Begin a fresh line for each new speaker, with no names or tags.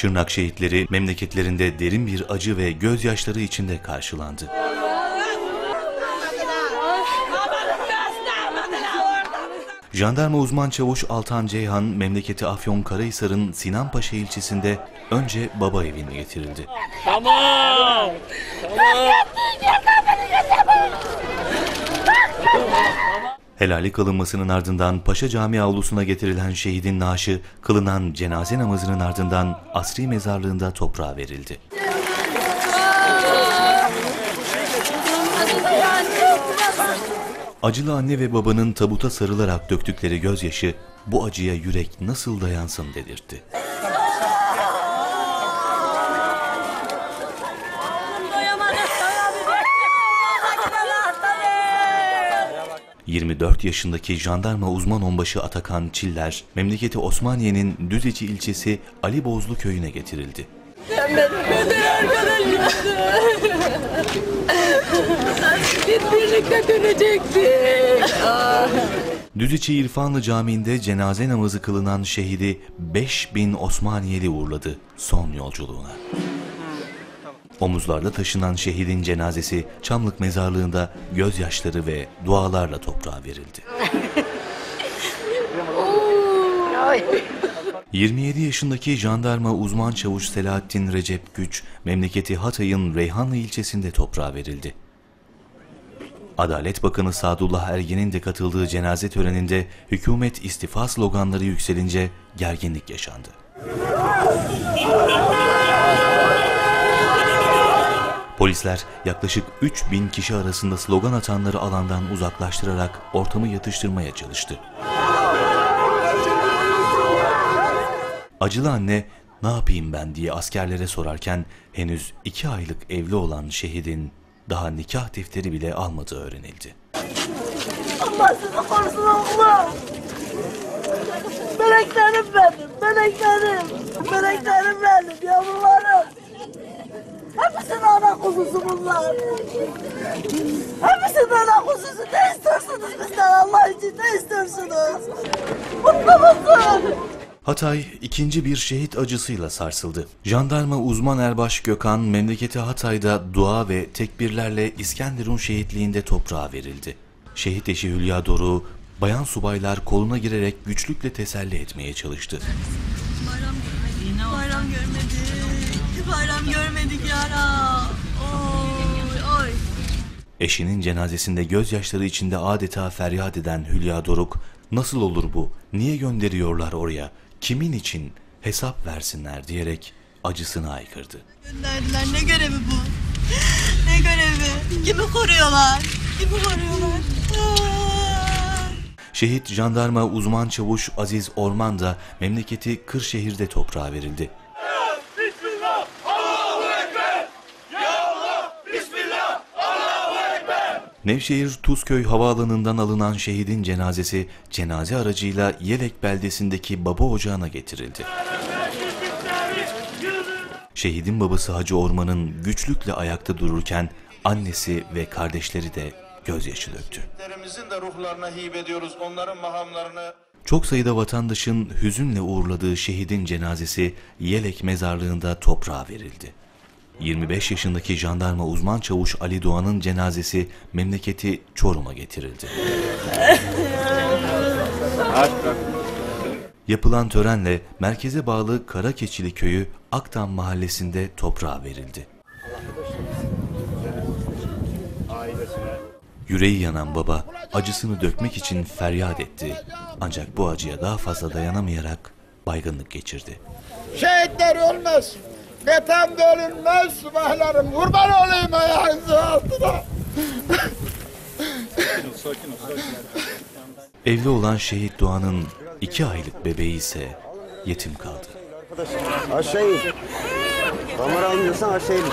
Şırnak şehitleri memleketlerinde derin bir acı ve gözyaşları içinde karşılandı. Jandarma uzman çavuş Altan Ceyhan memleketi Afyonkarahisar'ın Sinanpaşa ilçesinde önce baba evine getirildi.
Tamam.
Helali kılınmasının ardından Paşa Camii avlusuna getirilen şehidin naaşı kılınan cenaze namazının ardından asri mezarlığında toprağa verildi. Acılı anne ve babanın tabuta sarılarak döktükleri gözyaşı bu acıya yürek nasıl dayansın dedirtti. 24 yaşındaki jandarma uzman onbaşı Atakan Çiller, memleketi Osmaniye'nin Düzeci ilçesi Ali Bozlu köyüne getirildi.
Sen benim. Biz birlikte dönecektik.
Düzeci İrfanlı Camii'nde cenaze namazı kılınan şehidi 5000 Osmaniyeli uğurladı son yolculuğuna. Omuzlarda taşınan şehidin cenazesi Çamlık mezarlığında gözyaşları ve dualarla toprağa verildi. 27 yaşındaki jandarma uzman çavuş Selahattin Recep Güç, memleketi Hatay'ın Reyhanlı ilçesinde toprağa verildi. Adalet Bakanı Sadullah Ergen'in de katıldığı cenaze töreninde hükümet istifa sloganları yükselince gerginlik yaşandı. Polisler yaklaşık 3000 kişi arasında slogan atanları alandan uzaklaştırarak ortamı yatıştırmaya çalıştı. Acılı anne ne yapayım ben diye askerlere sorarken henüz iki aylık evli olan şehidin daha nikah defteri bile almadığı öğrenildi.
Allah sizi korusun oğlum. Meleklerim benim, meleklerim. Meleklerim benim, yavrularım. Kuzusu bunlar. Hepsinin ana kuzusu. Ne istiyorsunuz bizden Allah için ne istiyorsunuz? Mutlu musun?
Hatay ikinci bir şehit acısıyla sarsıldı. Jandarma uzman erbaş Gökhan memleketi Hatay'da dua ve tekbirlerle İskenderun şehitliğinde toprağa verildi. Şehit eşi Hülya Doru, bayan subaylar koluna girerek güçlükle teselli etmeye çalıştı.
Bayram görmedik. Bayram görmedik. Bayram görmedik yara.
Eşinin cenazesinde gözyaşları içinde adeta feryat eden Hülya Doruk, nasıl olur bu, niye gönderiyorlar oraya, kimin için hesap versinler diyerek acısını haykırdı.
Gönderdiler. Ne görevi bu? Ne görevi? Kimi koruyorlar? Kimi koruyorlar? Aa!
Şehit jandarma uzman çavuş Aziz Orman da memleketi Kırşehir'de toprağa verildi. Nevşehir Tuzköy havaalanından alınan şehidin cenazesi cenaze aracıyla Yelek beldesindeki baba ocağına getirildi. Şehidin babası Hacı Orman'ın güçlükle ayakta dururken annesi ve kardeşleri de gözyaşı döktü.
De ruhlarına hibe ediyoruz. Onların mahamlarını
Çok sayıda vatandaşın hüzünle uğurladığı şehidin cenazesi Yelek mezarlığında toprağa verildi. 25 yaşındaki jandarma uzman çavuş Ali Doğan'ın cenazesi memleketi Çorum'a getirildi. Yapılan törenle merkeze bağlı Karakeçili köyü Aktan mahallesinde toprağa verildi. Yüreği yanan baba acısını dökmek için feryat etti. Ancak bu acıya daha fazla dayanamayarak baygınlık geçirdi.
Şehitler ölmez. Vatan bölünmez subahlarım. Kurban olayım ayağınızı altına.
Evli olan şehit Doğan'ın iki aylık bebeği ise yetim kaldı.
Aşağı in. Kamera indirsen aşağı in.